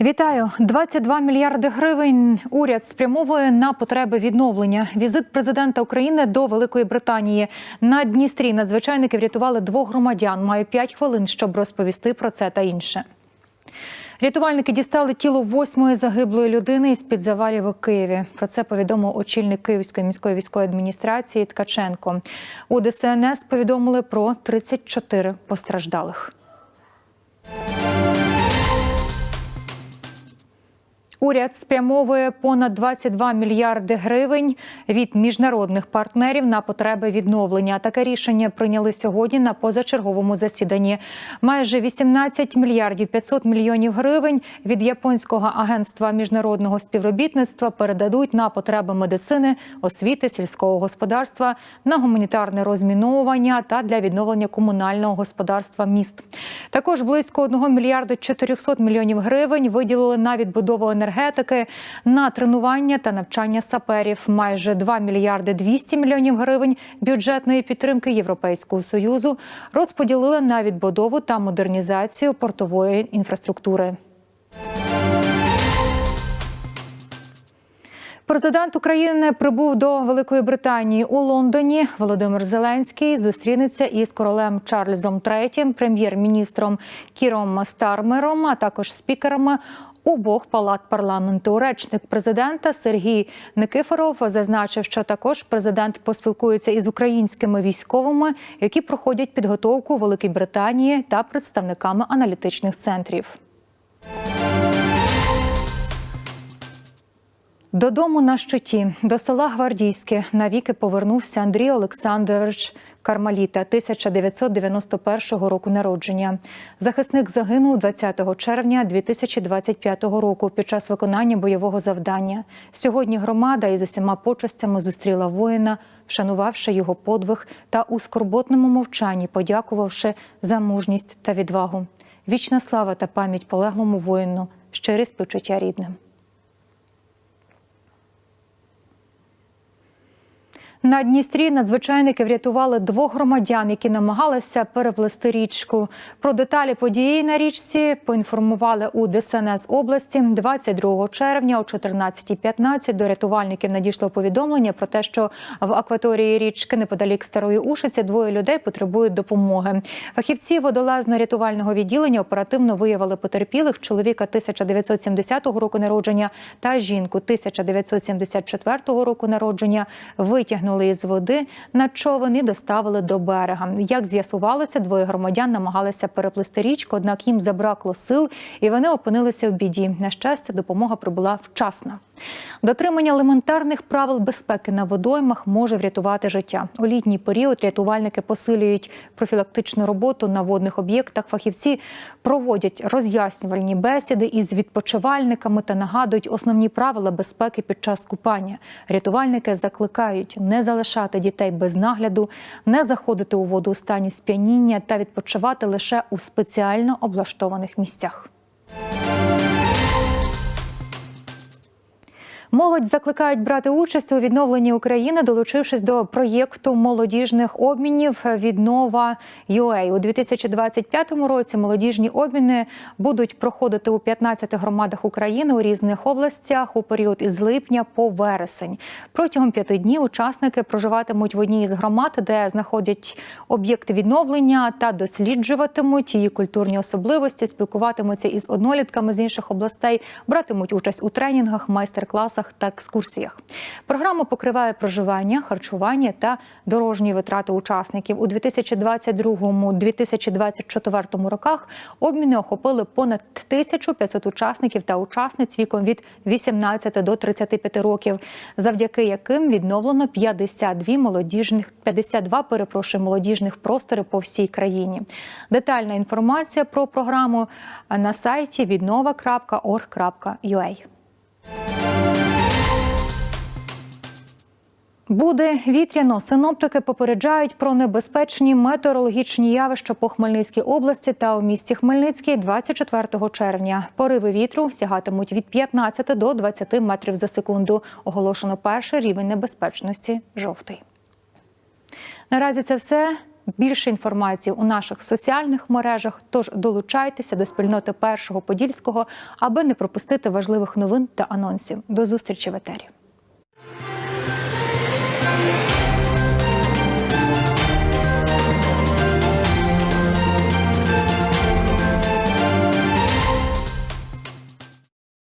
Вітаю 22 мільярди гривень. Уряд спрямовує на потреби відновлення. Візит президента України до Великої Британії на Дністрі. Надзвичайники врятували двох громадян. Маю 5 хвилин, щоб розповісти про це та інше. Рятувальники дістали тіло восьмої загиблої людини із під завалів у Києві. Про це повідомив очільник Київської міської військової адміністрації Ткаченко. У ДСНС повідомили про 34 постраждалих. Уряд спрямовує понад 22 мільярди гривень від міжнародних партнерів на потреби відновлення. Таке рішення прийняли сьогодні на позачерговому засіданні. Майже 18 мільярдів 500 мільйонів гривень від японського агентства міжнародного співробітництва передадуть на потреби медицини, освіти, сільського господарства, на гуманітарне розміновування та для відновлення комунального господарства міст. Також близько 1 мільярду 400 мільйонів гривень виділили на відбудову енергетики енергетики на тренування та навчання саперів. Майже 2 мільярди 200 мільйонів гривень бюджетної підтримки Європейського союзу розподілили на відбудову та модернізацію портової інфраструктури. Президент України прибув до Великої Британії у Лондоні. Володимир Зеленський зустрінеться із королем Чарльзом III, прем'єр-міністром Кіром Стармером, а також спікерами обох палат парламенту. Речник президента Сергій Никифоров зазначив, що також президент поспілкується із українськими військовими, які проходять підготовку у Великій Британії та представниками аналітичних центрів. Додому на щиті до села Гвардійське навіки повернувся Андрій Олександрович Кармаліта 1991 року народження. Захисник загинув 20 червня 2025 року під час виконання бойового завдання. Сьогодні громада із усіма почестями зустріла воїна, вшанувавши його подвиг та у скорботному мовчанні, подякувавши за мужність та відвагу. Вічна слава та пам'ять полеглому воїну, щирі співчуття рідним. На Дністрі надзвичайники врятували двох громадян, які намагалися переплести річку. Про деталі події на річці поінформували у ДСНС області 22 червня о 14.15 До рятувальників надійшло повідомлення про те, що в акваторії річки неподалік старої Ушиці двоє людей потребують допомоги. Фахівці водолазно-рятувального відділення оперативно виявили потерпілих чоловіка 1970 року народження та жінку 1974 року народження. Витягнули витягнули із води на човен і доставили до берега. Як з'ясувалося, двоє громадян намагалися переплисти річку, однак їм забракло сил, і вони опинилися в біді. На щастя, допомога прибула вчасно. Дотримання елементарних правил безпеки на водоймах може врятувати життя. У літній період рятувальники посилюють профілактичну роботу на водних об'єктах. Фахівці проводять роз'яснювальні бесіди із відпочивальниками та нагадують основні правила безпеки під час купання. Рятувальники закликають не залишати дітей без нагляду, не заходити у воду у стані сп'яніння та відпочивати лише у спеціально облаштованих місцях. Молодь закликають брати участь у відновленні України, долучившись до проєкту молодіжних обмінів Віднова UA. у 2025 році. Молодіжні обміни будуть проходити у 15 громадах України у різних областях у період із липня по вересень. Протягом п'яти днів учасники проживатимуть в одній із громад, де знаходять об'єкти відновлення та досліджуватимуть її культурні особливості, спілкуватимуться із однолітками з інших областей, братимуть участь у тренінгах, майстер-класах та екскурсіях. Програма покриває проживання, харчування та дорожні витрати учасників у 2022-2024 роках. Обміни охопили понад 1500 учасників та учасниць віком від 18 до 35 років, завдяки яким відновлено 52 молодіжних 52, перепрошую, молодіжних простори по всій країні. Детальна інформація про програму на сайті віднова.org.ua. Буде вітряно. Синоптики попереджають про небезпечні метеорологічні явища по Хмельницькій області та у місті Хмельницький 24 червня. Пориви вітру сягатимуть від 15 до 20 метрів за секунду. Оголошено перший рівень небезпечності жовтий. Наразі це все. Більше інформації у наших соціальних мережах. Тож долучайтеся до спільноти першого подільського, аби не пропустити важливих новин та анонсів. До зустрічі в етері.